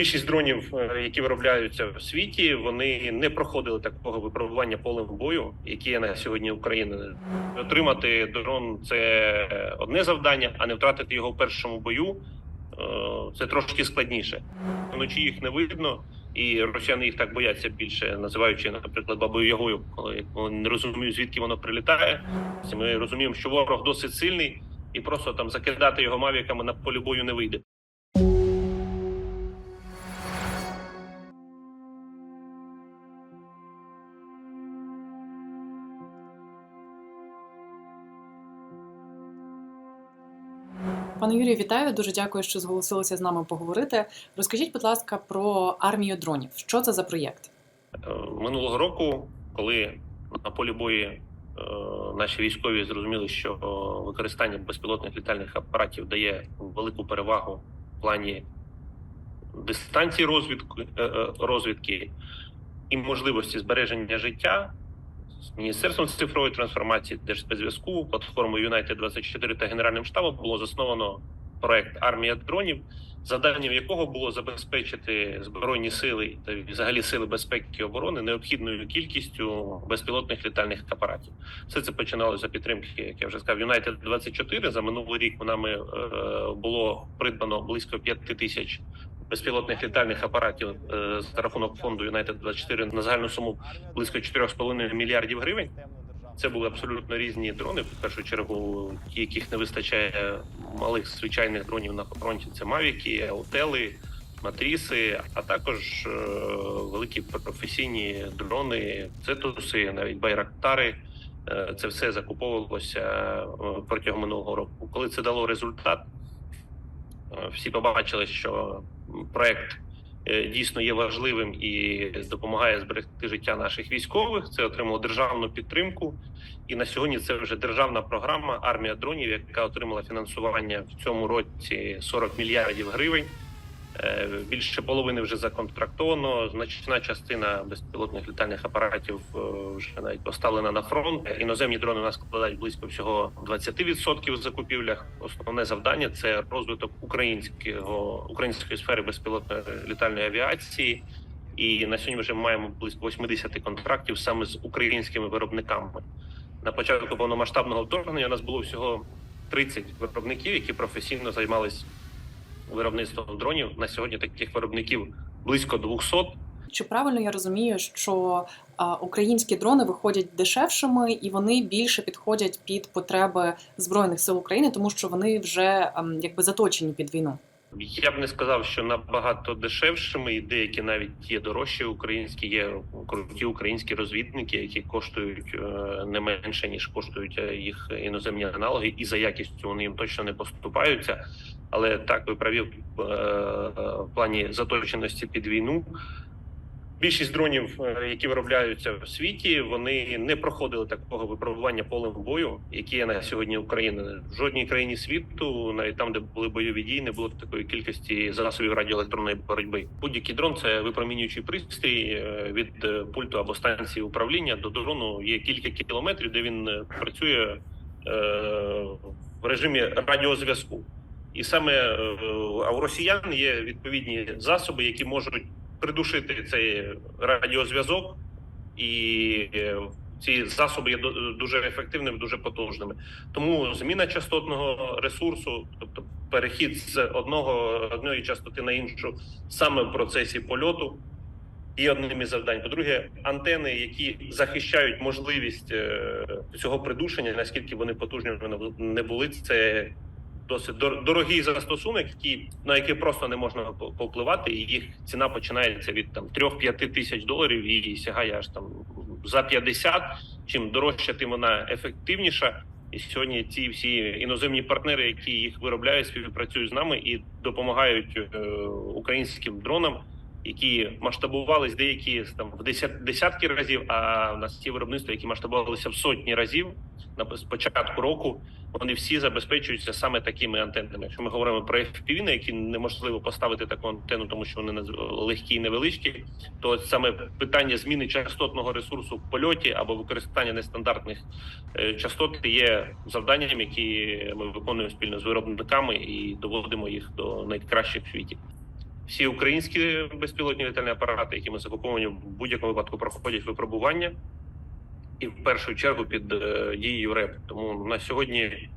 Більшість дронів, е, які виробляються в світі, вони не проходили такого випробування полем бою, яке є на сьогодні Україна. Отримати дрон це одне завдання, а не втратити його в першому бою е, це трошки складніше. Вночі їх не видно, і росіяни їх так бояться більше, називаючи, наприклад, бабою ягою, коли вони не розуміють, звідки воно прилітає. Ми розуміємо, що ворог досить сильний, і просто там закидати його мавіками на полі бою не вийде. Пане Юрію, вітаю. Дуже дякую, що зголосилися з нами поговорити. Розкажіть, будь ласка, про армію дронів. Що це за проєкт? Е, минулого року, коли на полі бої е, наші військові зрозуміли, що е, використання безпілотних літальних апаратів дає велику перевагу в плані дистанції розвідки, розвідки і можливості збереження життя. З Міністерством цифрової трансформації, Держспецзв'язку, платформою United 24 та Генеральним штабом було засновано проект Армія дронів, завданням якого було забезпечити збройні сили та взагалі сили безпеки і оборони необхідною кількістю безпілотних літальних апаратів. Все це починалося за підтримки, як я вже сказав, United 24 За минулий рік нами е, було придбано близько 5 тисяч безпілотних літальних апаратів е, за рахунок фонду United 24 на загальну суму близько 4,5 мільярдів гривень. Це були абсолютно різні дрони. В першу чергу, ті, яких не вистачає малих звичайних дронів на фронті. Це мавіки, аутели, матріси, а також е, великі професійні дрони, цитуси, навіть байрактари. Е, Це все закуповувалося протягом минулого року. Коли це дало результат, всі побачили, що проект е, дійсно є важливим і допомагає зберегти життя наших військових. Це отримало державну підтримку. І на сьогодні це вже державна програма армія дронів, яка отримала фінансування в цьому році 40 мільярдів гривень. Е, Більше половини вже законтрактовано. Значна частина безпілотних літальних апаратів е, вже навіть поставлена на фронт. Іноземні дрони у нас складають близько всього 20% в закупівлях. Основне завдання це розвиток українського української сфери безпілотної літальної авіації. І на сьогодні вже маємо близько 80 контрактів саме з українськими виробниками. На початку повномасштабного вторгнення у нас було всього 30 виробників, які професійно займалися виробництвом дронів. На сьогодні таких виробників близько 200. Чи правильно я розумію, що українські дрони виходять дешевшими і вони більше підходять під потреби збройних сил України, тому що вони вже ем, якби заточені під війну? Я б не сказав, що набагато дешевшими, і деякі навіть є дорожчі українські, є круті українські розвідники, які коштують е, не менше ніж коштують е, їх іноземні аналоги, і за якістю вони їм точно не поступаються. Але так ви праві в е, в плані заточеності під війну. Більшість дронів, е, які виробляються в світі, вони не проходили такого випробування полем бою, яке є на сьогодні Україна. В жодній країні світу, навіть там, де були бойові дії, не було такої кількості засобів радіоелектронної боротьби. Будь-який дрон це випромінюючий пристрій е, від пульту або станції управління до дрону. Є кілька кілометрів, де він працює в режимі радіозв'язку. І саме е, а у росіян є відповідні засоби, які можуть придушити цей радіозв'язок, і е, ці засоби є дуже ефективними, дуже потужними. Тому зміна частотного ресурсу, тобто перехід з одного одної частоти на іншу, саме в процесі польоту. Є одним із завдань. По-друге, антени, які захищають можливість е, цього придушення, наскільки вони потужні не були, це досить дор- дорогий застосунок, який на який просто не можна повпливати, і їх ціна починається від там 3-5 тисяч доларів і сягає аж там за 50. Чим дорожча, тим вона ефективніша. І сьогодні ці всі іноземні партнери, які їх виробляють, співпрацюють з нами і допомагають е, українським дронам, які масштабувались деякі там в десят, десятки разів. А в нас є виробництва, які масштабувалися в сотні разів на початку року. Вони всі забезпечуються саме такими антеннами. Якщо ми говоримо про FPV, на які неможливо поставити таку антенну, тому що вони легкі і невеличкі, то саме питання зміни частотного ресурсу в польоті або використання нестандартних е, частот є завданням, які ми виконуємо спільно з виробниками і доводимо їх до найкращих в світі. Всі українські безпілотні літальні апарати, які ми закуповуємо, в будь-якому випадку проходять випробування, і в першу чергу під е, дією РЕП. Тому на сьогодні, е,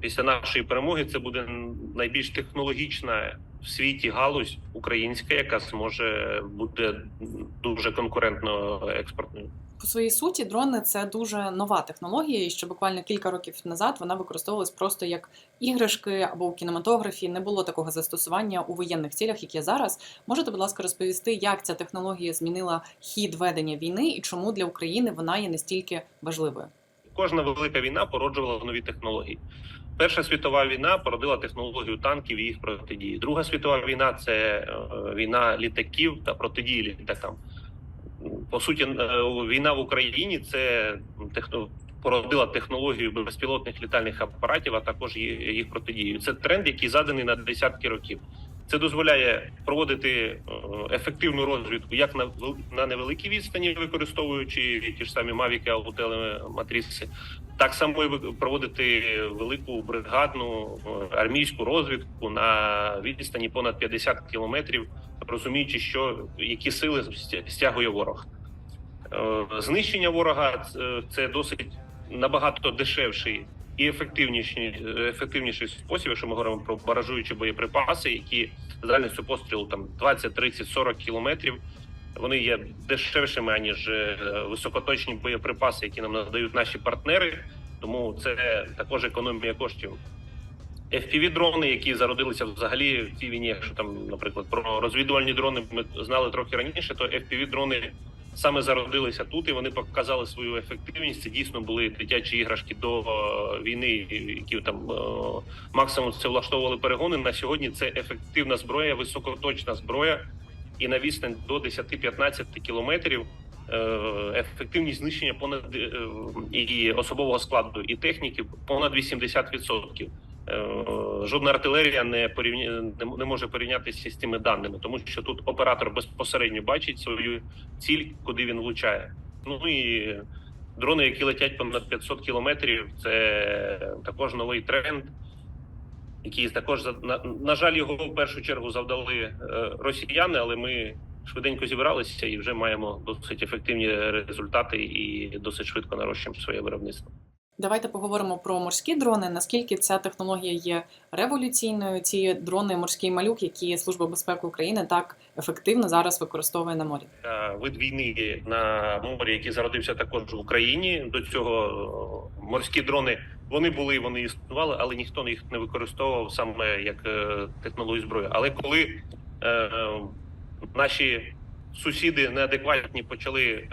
після нашої перемоги, це буде найбільш технологічна в світі галузь українська, яка зможе бути дуже конкурентно експортною. По своїй суті, дрони це дуже нова технологія, і що буквально кілька років назад вона використовувалась просто як іграшки або у кінематографі. Не було такого застосування у воєнних цілях, як є зараз. Можете, будь ласка, розповісти, як ця технологія змінила хід ведення війни і чому для України вона є настільки важливою? Кожна велика війна породжувала нові технології. Перша світова війна породила технологію танків і їх протидії. Друга світова війна це е, війна літаків та протидії літакам. По суті, е, війна в Україні це техно породила технологію безпілотних літальних апаратів, а також їх протидію. Це тренд, який заданий на десятки років. Це дозволяє проводити е, ефективну розвідку як на на невеликій відстані, використовуючи ті ж самі мавіки або телематріси, так само і проводити велику бригадну е, армійську розвідку на відстані понад 50 кілометрів, розуміючи, що які сили стя- стягує ворог. Е, Знищення ворога це- це досить набагато дешевший і ефективніший, ефективніший спосіб, якщо ми говоримо про баражуючі боєприпаси, які з пострілу там 20, 30, 40 кілометрів. Вони є дешевшими аніж е, високоточні боєприпаси, які нам надають наші партнери. Тому це також економія коштів. fpv дрони, які зародилися взагалі в цій війні, якщо там, наприклад, про розвідувальні дрони ми знали трохи раніше, то fpv дрони саме зародилися тут, і вони показали свою ефективність. Це дійсно були дитячі іграшки до е, війни, які там е, максимум це влаштовували перегони. На сьогодні це ефективна зброя, високоточна зброя, і на відстань до 10-15 кілометрів. е, Ефективність знищення понад і особового складу і техніки понад 80%. Е, Жодна артилерія не порівня... не- може порівнятися з цими даними, тому що тут оператор безпосередньо бачить свою ціль, куди він влучає. Ну і дрони, які летять понад 500 кілометрів, це також новий тренд, який також на, на жаль, його в першу чергу завдали е, росіяни, але ми швиденько зібралися і вже маємо досить ефективні результати і досить швидко нарощуємо своє виробництво. Давайте поговоримо про морські дрони. Наскільки ця технологія є революційною? Ці дрони морський малюк, які Служба безпеки України так ефективно зараз використовує на морі. Е, вид війни на морі, який зародився також в Україні. До цього е, морські дрони вони були, вони існували, але ніхто їх не використовував саме як е, технологію зброї. Але коли наші сусіди неадекватні почали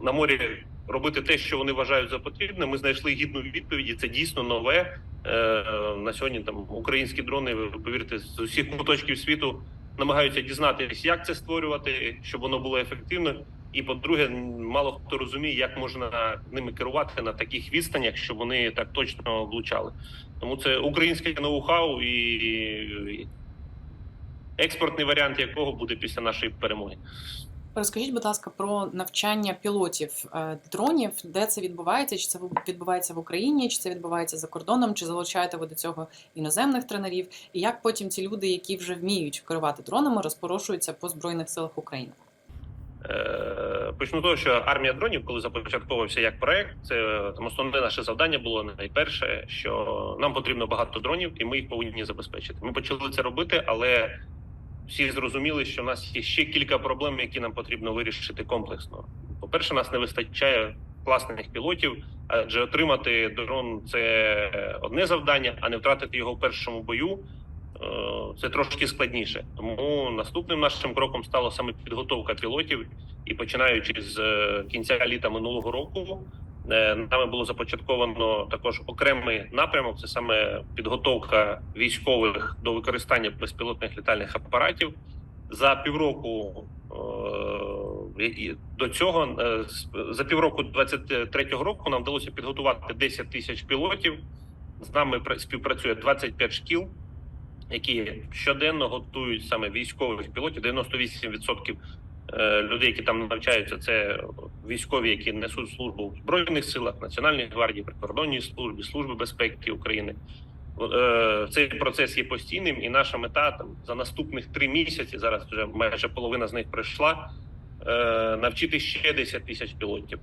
на морі робити те, що вони вважають за потрібне, ми знайшли гідну відповідь. Це дійсно нове. Е, на сьогодні там українські дрони, повірте, з усіх куточків світу намагаються дізнатися, як це створювати, щоб воно було ефективно. І по-друге, мало хто розуміє, як можна ними керувати на таких відстанях, щоб вони так точно влучали. Тому це українське ноу-хау і експортний варіант якого буде після нашої перемоги. Розкажіть, будь ласка, про навчання пілотів е, дронів, де це відбувається? Чи це відбувається в Україні, чи це відбувається за кордоном, чи залучаєте ви до цього іноземних тренерів? І як потім ці люди, які вже вміють керувати дронами, розпорошуються по збройних силах України? Е, Почну того, що армія дронів, коли започатковувався як проект, це там основне наше завдання було найперше, що нам потрібно багато дронів, і ми їх повинні забезпечити. Ми почали це робити, але всі зрозуміли, що в нас є ще кілька проблем, які нам потрібно вирішити комплексно. По-перше, нас не вистачає класних пілотів, адже отримати дрон це одне завдання, а не втратити його в першому бою. е, Це трошки складніше. Тому наступним нашим кроком стала саме підготовка пілотів, і починаючи з е, кінця літа минулого року, нами було започатковано також окремий напрямок. Це саме підготовка військових до використання безпілотних літальних апаратів. За півроку е, до цього е, за півроку 23-го року нам вдалося підготувати 10 тисяч пілотів. З нами пра- співпрацює 25 шкіл, які щоденно готують саме військових пілотів. 98% е, людей, які там навчаються, це військові, які несуть службу в збройних силах, Національній гвардії, прикордонній службі, служби безпеки України. Е, Цей процес є постійним, і наша мета там за наступних три місяці. Зараз вже майже половина з них пройшла. е, Навчити ще 10 тисяч пілотів.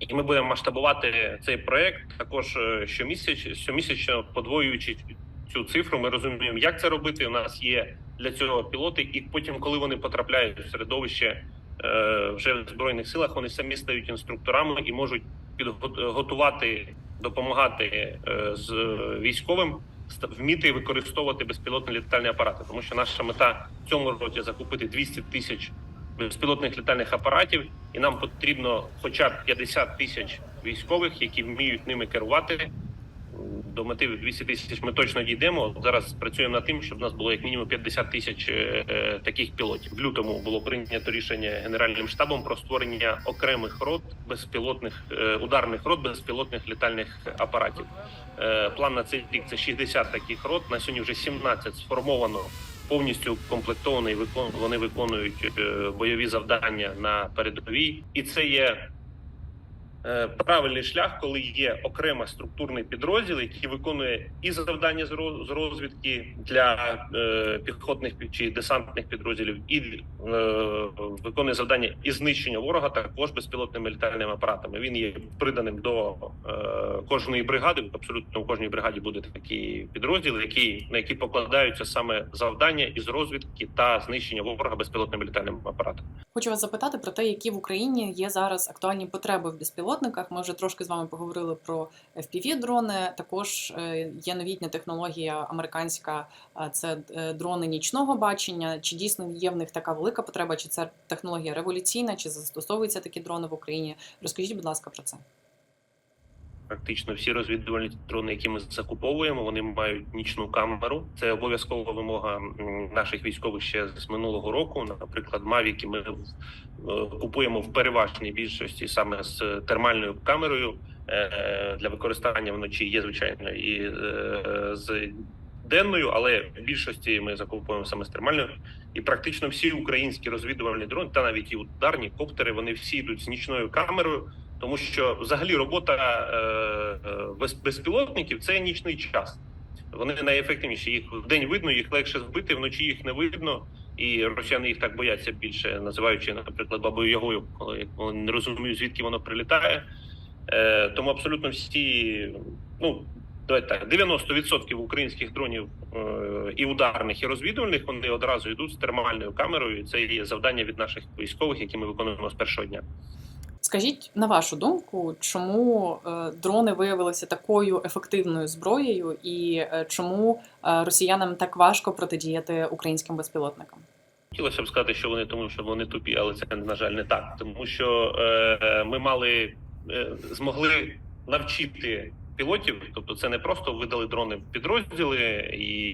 І ми будемо масштабувати цей проект також е, щомісяч, щомісячно подвоюючи цю цифру. Ми розуміємо, як це робити. У нас є для цього пілоти, і потім, коли вони потрапляють в середовище е, вже в збройних силах, вони самі стають інструкторами і можуть підготувати, допомагати е, з військовим вміти використовувати безпілотні літальні апарати, тому що наша мета в цьому році закупити 200 тисяч безпілотних літальних апаратів, і нам потрібно хоча б 50 тисяч військових, які вміють ними керувати. До мети в 200 тисяч ми точно дійдемо. Зараз працюємо над тим, щоб у нас було як мінімум 50 тисяч е, е, таких пілотів. В лютому було прийнято рішення генеральним штабом про створення окремих рот безпілотних е, ударних рот безпілотних літальних апаратів. План на цей рік це 60 таких рот. На сьогодні вже 17 сформовано. Повністю комплектований вони виконують бойові завдання на передовій, і це є правильний шлях, коли є окрема структурний підрозділ, який виконує і завдання з розвідки для е, піхотних чи десантних підрозділів, і е, виконує завдання і знищення ворога також безпілотними літальними апаратами. Він є приданим до е, кожної бригади. Абсолютно в кожній бригаді буде такий підрозділ, який на який покладаються саме завдання із розвідки та знищення ворога безпілотними літальними апаратами. Хочу вас запитати про те, які в Україні є зараз актуальні потреби в безпілотниках. Ми вже трошки з вами поговорили про fpv дрони. Також е, є новітня технологія американська, це е, дрони нічного бачення. Чи дійсно є в них така велика потреба? Чи це технологія революційна? Чи застосовуються такі дрони в Україні? Розкажіть, будь ласка, про це. Практично всі розвідувальні дрони, які ми закуповуємо, вони мають нічну камеру. Це обов'язкова вимога наших військових ще з минулого року. Наприклад, мавіки ми е, купуємо в переважній більшості саме з термальною камерою е, для використання вночі. Є звичайно і е, з денною, але в більшості ми закуповуємо саме з термальною. І практично всі українські розвідувальні дрони, та навіть і ударні коптери, вони всі йдуть з нічною камерою. Тому що взагалі робота е, е, без, безпілотників це нічний час. Вони найефективніші. Їх вдень видно, їх легше збити, вночі їх не видно, і росіяни їх так бояться більше, називаючи, наприклад, бабою ягою, коли вони не розуміють, звідки воно прилітає. Е, тому абсолютно всі, ну давайте так, 90% українських дронів е, і ударних, і розвідувальних вони одразу йдуть з термальною камерою. Це є завдання від наших військових, які ми виконуємо з першого дня. Скажіть на вашу думку, чому е, дрони виявилися такою ефективною зброєю, і е, чому е, росіянам так важко протидіяти українським безпілотникам? Хотілося б сказати, що вони тому, що вони тупі, але це на жаль не так, тому що е, ми мали е, змогли навчити пілотів, тобто це не просто видали дрони в підрозділи, і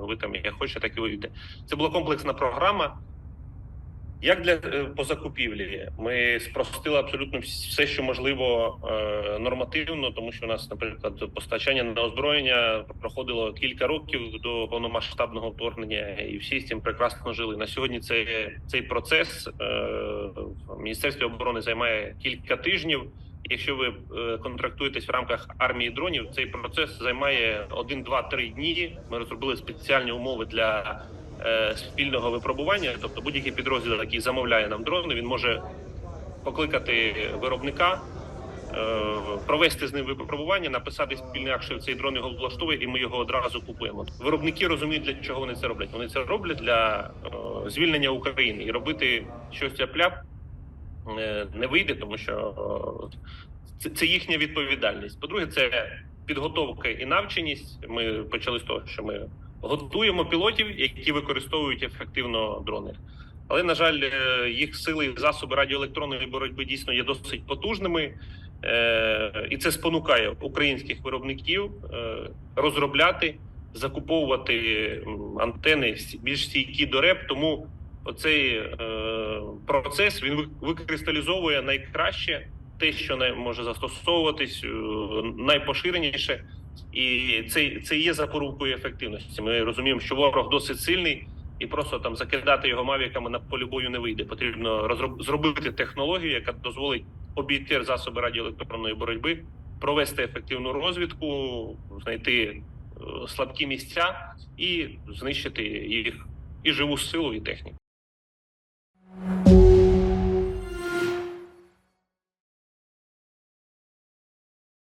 ви там як хочете, так і воюєте. Це була комплексна програма. Як для е, по закупівлі, ми спростили абсолютно все, що можливо е, нормативно, тому що у нас, наприклад, постачання на озброєння проходило кілька років до повномасштабного вторгнення, і всі з цим прекрасно жили. На сьогодні це цей процес е, в міністерстві оборони займає кілька тижнів. Якщо ви контрактуєтесь в рамках армії дронів, цей процес займає 1, 2, 3 дні. Ми розробили спеціальні умови для спільного випробування. Тобто, будь-який підрозділ, який замовляє нам дрони, він може покликати виробника, е, провести з ним випробування, написати спільний акт, що цей дрон його влаштовує, і ми його одразу купуємо. Виробники розуміють, для чого вони це роблять. Вони це роблять для е, звільнення України і робити щось тяп-ляп е, не вийде, тому що е, це, їхня відповідальність. По-друге, це підготовка і навченість. Ми почали з того, що ми готуємо пілотів, які використовують ефективно дрони. Але на жаль, е, їх сили і засоби радіоелектронної боротьби дійсно є досить потужними, Е, і це спонукає українських виробників е, розробляти, закуповувати антени більш стійкі до РЕП. Тому оцей процес він викристалізовує найкраще те, що не може застосовуватись найпоширеніше, і це, це є запорукою ефективності. Ми розуміємо, що ворог досить сильний, і просто там закидати його мавіками на полі бою не вийде. Потрібно розроб... зробити технологію, яка дозволить обійти засоби радіоелектронної боротьби, провести ефективну розвідку, знайти слабкі місця і знищити їх і живу силу, і техніку.